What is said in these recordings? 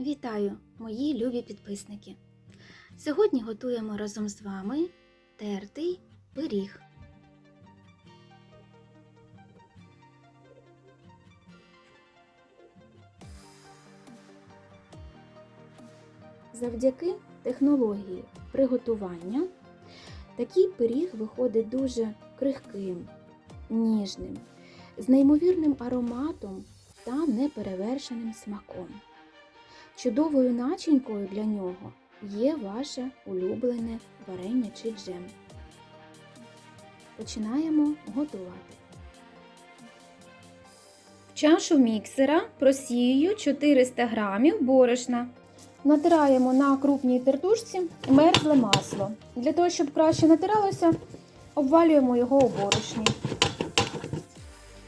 Вітаю, мої любі підписники! Сьогодні готуємо разом з вами тертий пиріг. Завдяки технології приготування такий пиріг виходить дуже крихким, ніжним, з неймовірним ароматом та неперевершеним смаком. Чудовою начинкою для нього є ваше улюблене варення чи джем. Починаємо готувати. В чашу міксера просіюю 400 г борошна. Натираємо на крупній тертушці мерзле масло. Для того, щоб краще натиралося, обвалюємо його у борошні.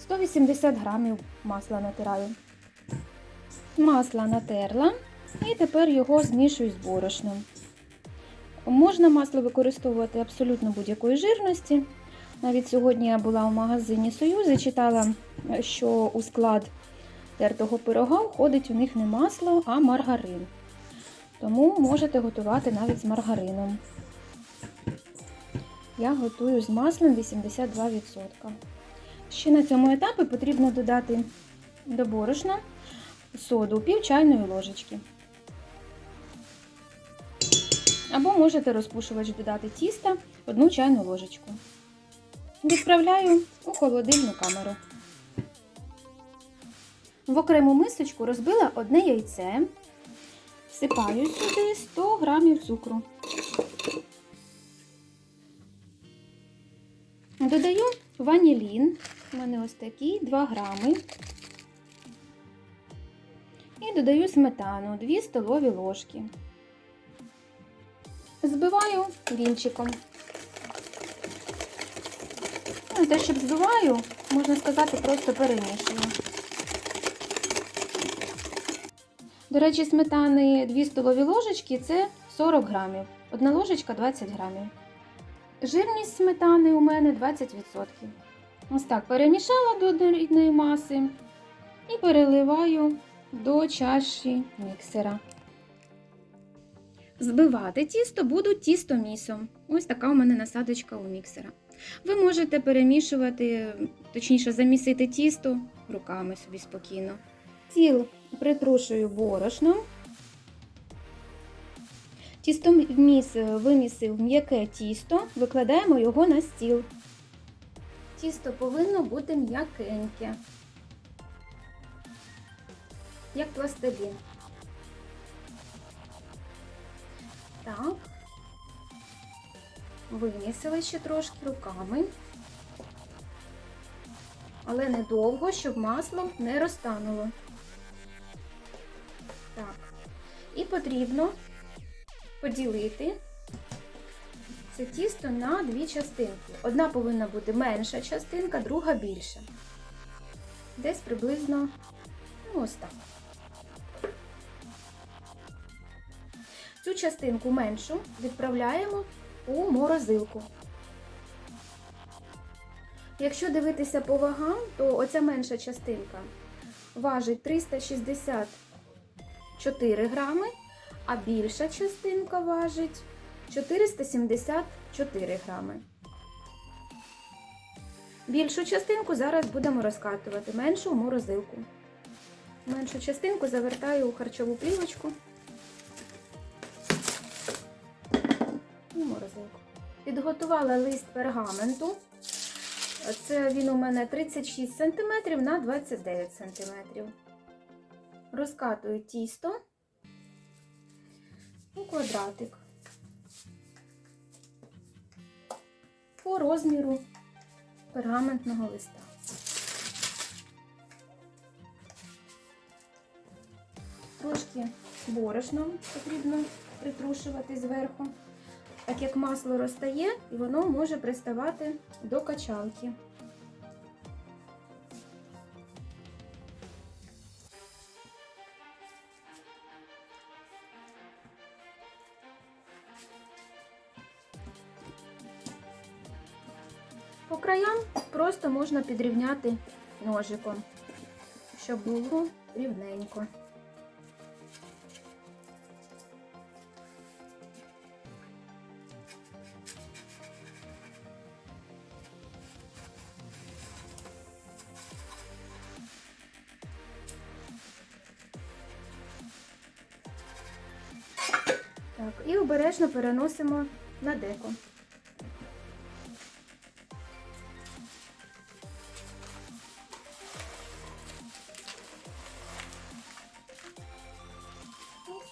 180 грамів масла натираю. Масла натерла і тепер його змішую з борошном. Можна масло використовувати абсолютно будь-якої жирності. Навіть сьогодні я була в магазині Союз і читала, що у склад тертого пирога входить у них не масло, а маргарин. Тому можете готувати навіть з маргарином. Я готую з маслом 82%. Ще на цьому етапі потрібно додати до борошна соду пів чайної ложечки. Або можете розпушувач додати тіста одну чайну ложечку. Відправляю у холодильну камеру. В окрему мисочку розбила одне яйце, всипаю сюди 100 грамів цукру. Додаю ванілін, у мене ось такий 2 грами. І додаю сметану 2 столові ложки. Збиваю вінчиком. Ну, те, щоб збиваю, можна сказати, просто перемішую. До речі, сметани 2 столові ложечки це 40 грамів. Одна ложечка 20 грамів. Жирність сметани у мене 20%. Ось так перемішала до однорідної маси і переливаю до чаші міксера. Збивати тісто буду тістомісом. Ось така у мене насадочка у міксера. Ви можете перемішувати, точніше, замісити тісто руками собі спокійно. Ціл притрушую борошном. Тістоміс вимісив м'яке тісто, викладаємо його на стіл. Тісто повинно бути м'якеньке, як пластилін. Так, вимісили ще трошки руками, але недовго, щоб масло не розтануло. Так, і потрібно поділити це тісто на дві частинки. Одна повинна бути менша частинка, друга більша. Десь приблизно ну, ось так. Цю частинку меншу відправляємо у морозилку. Якщо дивитися по вагам, то оця менша частинка важить 364 грами, а більша частинка важить 474 грами. Більшу частинку зараз будемо розкатувати, меншу в морозилку. Меншу частинку завертаю у харчову плівочку. Морозилку. Підготувала лист пергаменту. Це він у мене 36 см на 29 см. Розкатую тісто у квадратик по розміру пергаментного листа. Трошки борошном потрібно притрушувати зверху, так як масло розтає воно може приставати до качалки. По краям просто можна підрівняти ножиком, щоб було рівненько. Так, і обережно переносимо на деко.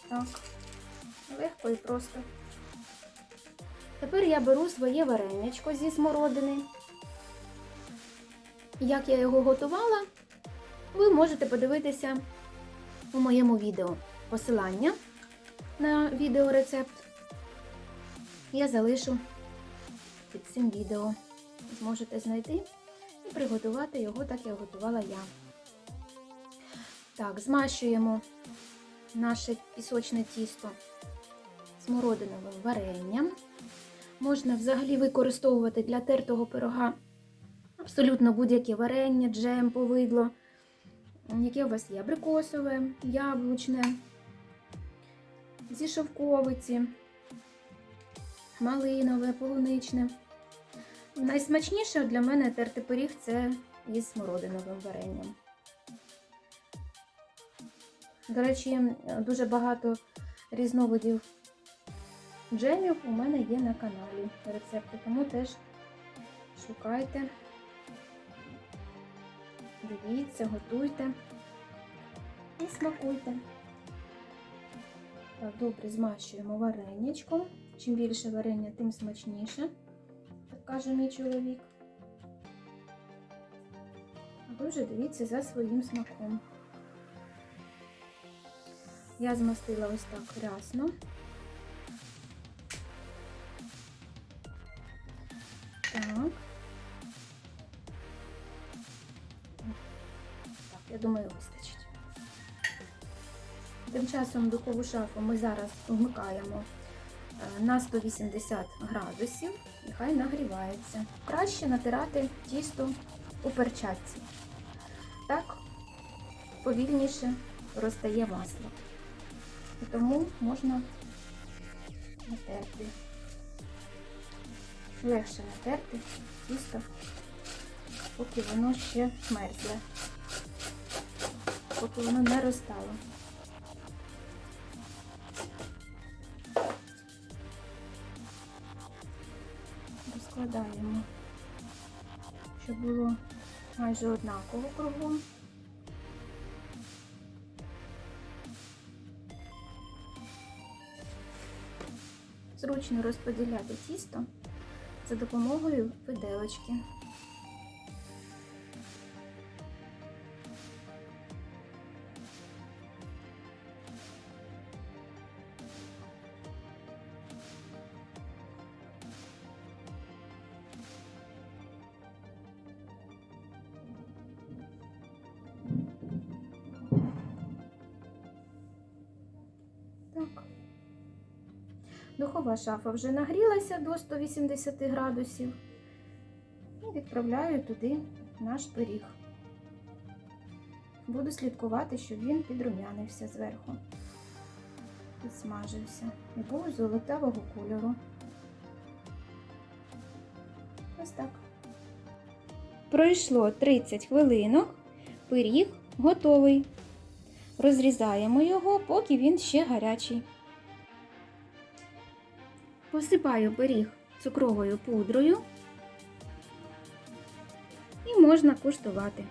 Так. Легко і просто. Тепер я беру своє варенячко зі смородини. Як я його готувала, ви можете подивитися у моєму відео. Посилання на відеорецепт я залишу під цим відео. Зможете знайти і приготувати його так, як готувала я. Так, змащуємо наше пісочне тісто смородиновим варенням. Можна взагалі використовувати для тертого пирога абсолютно будь-яке варення, джем, повидло, яке у вас є абрикосове, яблучне, зі шовковиці, малинове, полуничне. Найсмачніше для мене тертий пиріг це із смородиновим варенням. До речі, дуже багато різновидів джемів у мене є на каналі рецепти, тому теж шукайте, дивіться, готуйте і смакуйте. Так, добре змащуємо варенячком. Чим більше варення, тим смачніше, так каже мій чоловік. А ви вже дивіться за своїм смаком. Я змастила ось так рясно. Так. Так, я думаю, вистачить. Тим часом духову шафу ми зараз вмикаємо е, на 180 градусів і хай нагрівається. Краще натирати тісто у перчатці. Так повільніше розтає масло. Тому можна натерти. Легше натерти тісто, поки воно ще мерзле, поки воно не розтало. Розкладаємо, щоб було майже однаково кругом. Зручно розподіляти тісто за допомогою виделочки. Духова шафа вже нагрілася до 180 градусів і відправляю туди наш пиріг. Буду слідкувати, щоб він підрум'янився зверху, підсмажився і був золотавого кольору. Ось так. Пройшло 30 хвилинок, пиріг готовий. Розрізаємо його, поки він ще гарячий. Посипаю пиріг цукровою пудрою і можна куштувати.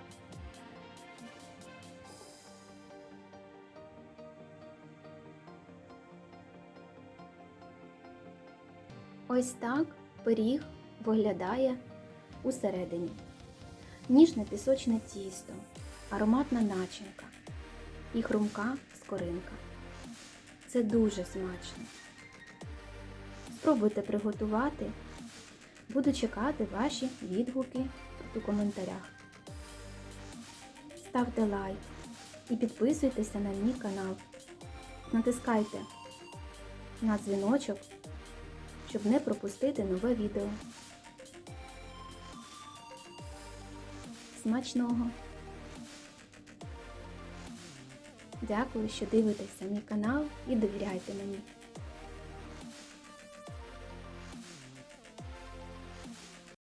Ось так пиріг виглядає усередині. Ніжне пісочне тісто, ароматна начинка і хрумка скоринка. Це дуже смачно. Спробуйте приготувати. Буду чекати ваші відгуки у коментарях. Ставте лайк і підписуйтеся на мій канал. Натискайте на дзвіночок, щоб не пропустити нове відео. Смачного! Дякую, що дивитеся мій канал і довіряйте мені.